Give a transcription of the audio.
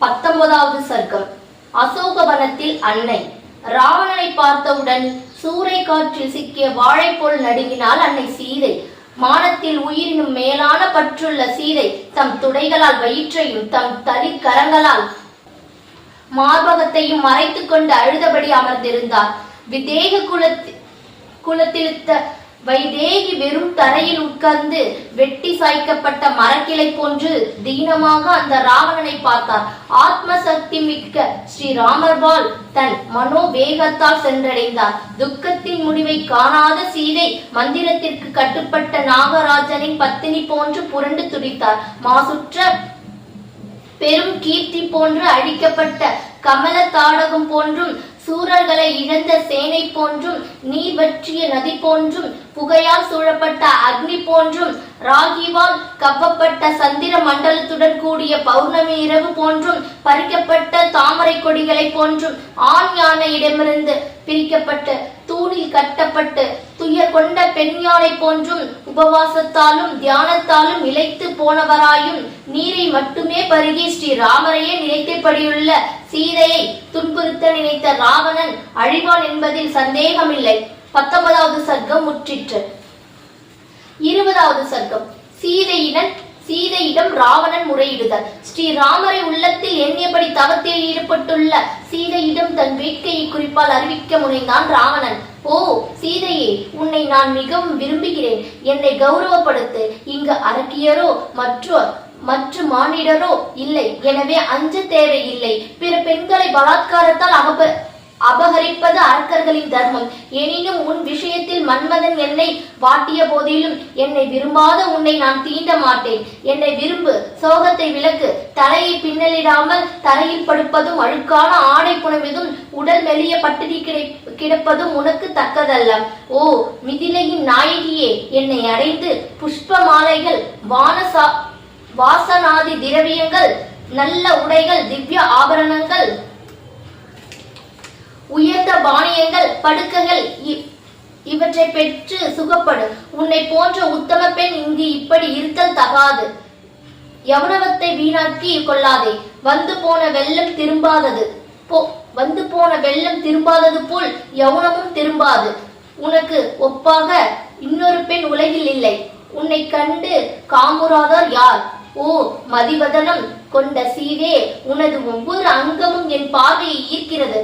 பத்தொன்பதாவது சர்க்கம். அசோகவனத்தில் அன்னை. ராவணனை பார்த்தவுடன் சூறை காற்றில் சிக்கிய வாழைப்போல் நடுங்கினால் அன்னை சீதை. மானத்தில் உயிரினும் மேலான பற்றுள்ள சீதை தம் துடைகளால் வயிற்றையும் தம் தலி கரங்களால் மார்பகத்தையும் மறைத்துக் கொண்டு அழுதபடி அமர்ந்திருந்தார். விதேக குலத்தில் குலத்திலுத்த வைதேகி வெறும் தரையில் உட்கார்ந்து வெட்டி சாய்க்கப்பட்ட மரக்கிளை போன்று தீனமாக அந்த ராவணனை பார்த்தார். ஆத்ம சக்தி மிக்க ஸ்ரீராமர்பால் தன் மனோ வேகத்தால் சென்றடைந்தார். துக்கத்தின் முடிவை காணாத சீதை மந்திரத்திற்கு கட்டுப்பட்ட நாகராஜனின் பத்தினி போன்று புரண்டு துடித்தார். மாசுற்ற பெரும் கீர்த்தி போன்று அழிக்கப்பட்ட கமல தாடகம் போன்றும் சூரர்களை இழந்த சேனை போன்றும் நீர் வற்றிய நதி போன்றும் புகையால் சூழப்பட்ட அக்னி போன்றும் ராகிவால் கவ்வப்பட்ட சந்திர மண்டலத்துடன் கூடிய பௌர்ணமி இரவு போன்றும் பறிக்கப்பட்ட தாமரை கொடிகளை போன்றும் ஆண் யானையிடமிருந்து பிரிக்கப்பட்டு தூணில் கட்டப்பட்டு துயர் கொண்ட பெண் யானை போன்றும் உபவாசத்தாலும் தியானத்தாலும் இழைத்து போனவராயும் நீரை மட்டுமே பருகி ஸ்ரீ ராமரையே நினைத்தபடியுள்ள சீதையை துன்புறுத்த நினைத்த ராவணன் அழிவான் என்பதில் சந்தேகமில்லை. பத்தொன்பதாவது சர்க்கம் முற்றிற்று. இருபதாவது சர்க்கம். சீதையினன் சீதையிடம் ராவணன் முறையிடுதல். ஸ்ரீராமரை உள்ளத்தில் எண்ணியபடி தவத்தில் ஈடுபட்டுள்ள சீதையிடம் தன் வேட்கையை குறிப்பால் அறிவிக்க முனைந்தான் ராவணன். ஓ சீதையே உன்னை நான் மிகவும் விரும்புகிறேன். என்னை கௌரவப்படுத்து. இங்கு அரக்கியரோ மற்ற மற்ற மானிடரோ இல்லை. எனவே அஞ்ச தேவையில்லை. பிற பெண்களை பலாத்காரத்தால் அகப அபகரிப்பது அரக்கர்களின் தர்மம். எனினும் உன் விஷயத்தில் மன்மதன் என்னை வாட்டிய போதிலும் என்னை விரும்பாத உன்னை நான் தீண்ட மாட்டேன். என்னை விரும்பு சோகத்தை விலக்கு தலையை பின்னலிடாமல் தரையில் படுப்பதும் அழுக்கான ஆடை புனைவதும் உடல் மெலிய பட்டினி கிடை கிடப்பதும் உனக்கு தக்கதல்ல. ஓ மிதிலையின் நாயகியே என்னை அடைந்து புஷ்ப மாலைகள் வானசா வாசனாதி திரவியங்கள் நல்ல உடைகள் திவ்ய ஆபரணங்கள் உயர்ந்த பானியங்கள் படுக்கைகள் இவற்றை பெற்று சுகப்படு. உன்னை போன்ற உத்தம பெண் இங்கு இப்படி இருத்தல் தகாது. யவனவத்தை வீணாக்கி கொள்ளாதே. வந்து போன வெள்ளம் திரும்பாதது. போ வந்து போன வெள்ளம் திரும்பாதது போல் யவனமும் திரும்பாது. உனக்கு ஒப்பாக இன்னொரு பெண் உலகில் இல்லை. உன்னை கண்டு காமுறாதார் யார்? ஓ மதிவதனம் கொண்ட சீதே உனது ஒவ்வொரு அங்கமும் என் பார்வையை ஈர்க்கிறது.